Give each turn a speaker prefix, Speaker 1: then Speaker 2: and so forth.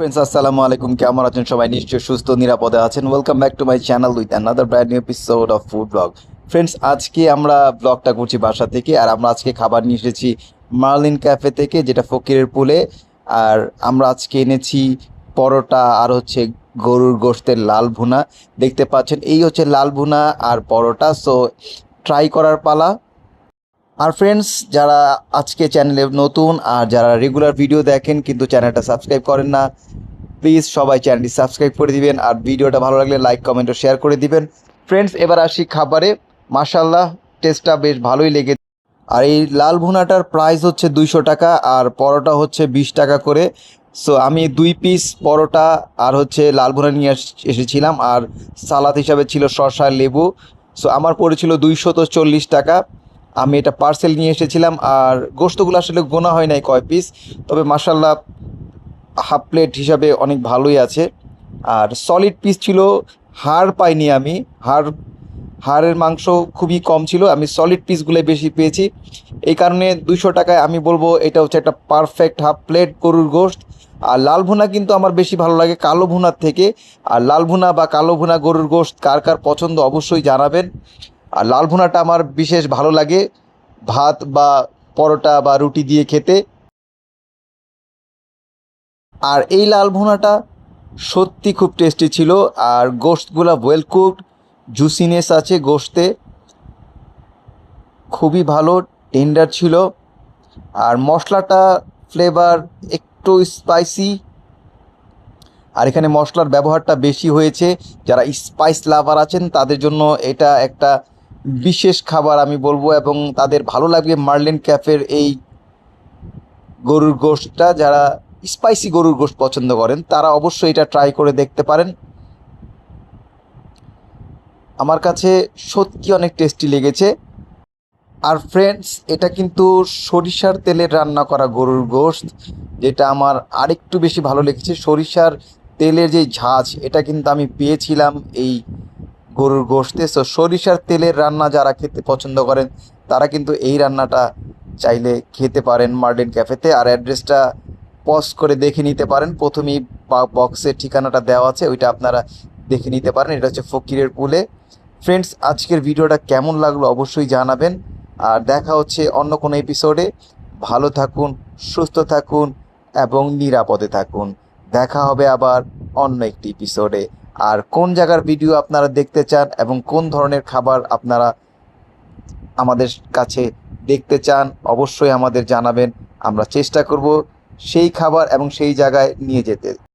Speaker 1: Friends আসসালামু আলাইকুম। কেমন আছেন সবাই? নিশ্চয়ই সুস্থ, নিরাপদে আছেন। Welcome back to my channel with another brand new episode of food blog friends আজকে আমরা ব্লগটা করছি বাসা থেকে, আর আমরা আজকে খাবার নিয়ে এসেছি মার্লিন ক্যাফে থেকে, যেটা ফকিরের পুলে। আর আমরা আজকে এনেছি পরোটা আর হচ্ছে গরুর গোশতের লাল ভুনা। দেখতে পাচ্ছেন, এই হচ্ছে লাল ভুনা আর পরোটা। সো ট্রাই করার পালা। আর ফ্রেন্ডস যারা আজকে চ্যানেলে নতুন আর যারা রেগুলার ভিডিও দেখেন কিন্তু চ্যানেলটা সাবস্ক্রাইব করেন না প্লিজ সবাই চ্যানেলটি সাবস্ক্রাইব করে দিবেন আর ভিডিওটা ভালো লাগলে লাইক কমেন্ট ও শেয়ার করে দিবেন। ফ্রেন্ডস এবার আসি খাবারে। মাশাল্লাহ টেস্টটা বেশ ভালোই লেগে আর এই লাল ভুনাটার প্রাইস হচ্ছে দুইশো টাকা আর পরোটা হচ্ছে বিশ টাকা করে। সো আমি দুই পিস পরোটা আর হচ্ছে লাল ভুনা নিয়ে এস- এসেছিলাম আর সালাদ হিসাবে ছিল শসা, লেবু। সো আমার পড়েছিল দুইশো তো চল্লিশ টাকা। আমি এটা পার্সেল নিয়ে এসেছিলাম আর গোস্তগুলো আসলে গোনা হয় নাই কয় পিস তবে মাসাল্লাহ হাফ প্লেট হিসাবে অনেক ভালোই আছে। আর সলিড পিস ছিল, হাড় পাইনি আমি। হাড়, হাড়ের মাংস খুবই কম ছিল, আমি সলিড পিসগুলো বেশি পেয়েছি। এই কারণে দুশো টাকায় আমি বলব এটা হচ্ছে একটা পারফেক্ট হাফ প্লেট গরুর গোশত। আর লাল ভুনা কিন্তু আমার বেশি ভালো লাগে কালো ভুনার থেকে। আর লাল ভুনা বা কালো ভুনা গরুর গোশত কার কার পছন্দ অবশ্যই জানাবেন। আর লাল ভুনাটা আমার বিশেষ ভালো লাগে। ভাত বা পরোটা বা রুটি দিয়ে খেতে। আর এই লাল ভুনাটা সত্যি খুব টেস্টি ছিল। আর গোশতগুলো ওয়েল কুকড জুসিনেস আছে গোস্তে খুবই ভালো টেন্ডার ছিল। আর মশলাটা ফ্লেভার একটু স্পাইসি আর এখানে মশলার ব্যবহারটা বেশি হয়েছে। যারা স্পাইস লাভার আছেন, তাদের জন্য এটা একটা বিশেষ খাবার আমি বলব এবং তাদের ভালো লাগবে মার্লিন ক্যাফের এই গরুর গোশতটা যারা স্পাইসি গরুর গোশত পছন্দ করেন, তারা অবশ্যই এটা ট্রাই করে দেখতে পারেন। আমার কাছে সত্যি অনেক টেস্টি লেগেছে। আর ফ্রেন্ডস এটা কিন্তু সরিষার তেলের রান্না করা গরুর গোশত যেটা আমার আরেকটু বেশি ভালো লেগেছে। সরিষার তেলের যে ঝাঁজ, এটা কিন্তু আমি পেয়েছিলাম এই গরুর গোশতে সো সরিষার তেলের রান্না যারা খেতে পছন্দ করেন, তারা কিন্তু এই রান্নাটা চাইলে খেতে পারেন মার্ডেন ক্যাফেতে আর অ্যাড্রেসটা পজ করে দেখে নিতে পারেন। প্রথমেই বক্সের ঠিকানাটা দেওয়া আছে, ওইটা আপনারা দেখে নিতে পারেন। এটা হচ্ছে ফকিরের পুলে ফ্রেন্ডস আজকের ভিডিওটা কেমন লাগল অবশ্যই জানাবেন। আর দেখা হচ্ছে অন্য কোনো এপিসোডে ভালো থাকুন, সুস্থ থাকুন এবং নিরাপদে থাকুন। দেখা হবে আবার অন্য একটি এপিসোডে আর কোন জায়গার ভিডিও আপনারা দেখতে চান এবং কোন ধরনের খাবার আপনারা আমাদের কাছে দেখতে চান, অবশ্যই আমাদের জানাবেন। আমরা চেষ্টা করব সেই খাবার এবং সেই জায়গায় নিয়ে যেতে।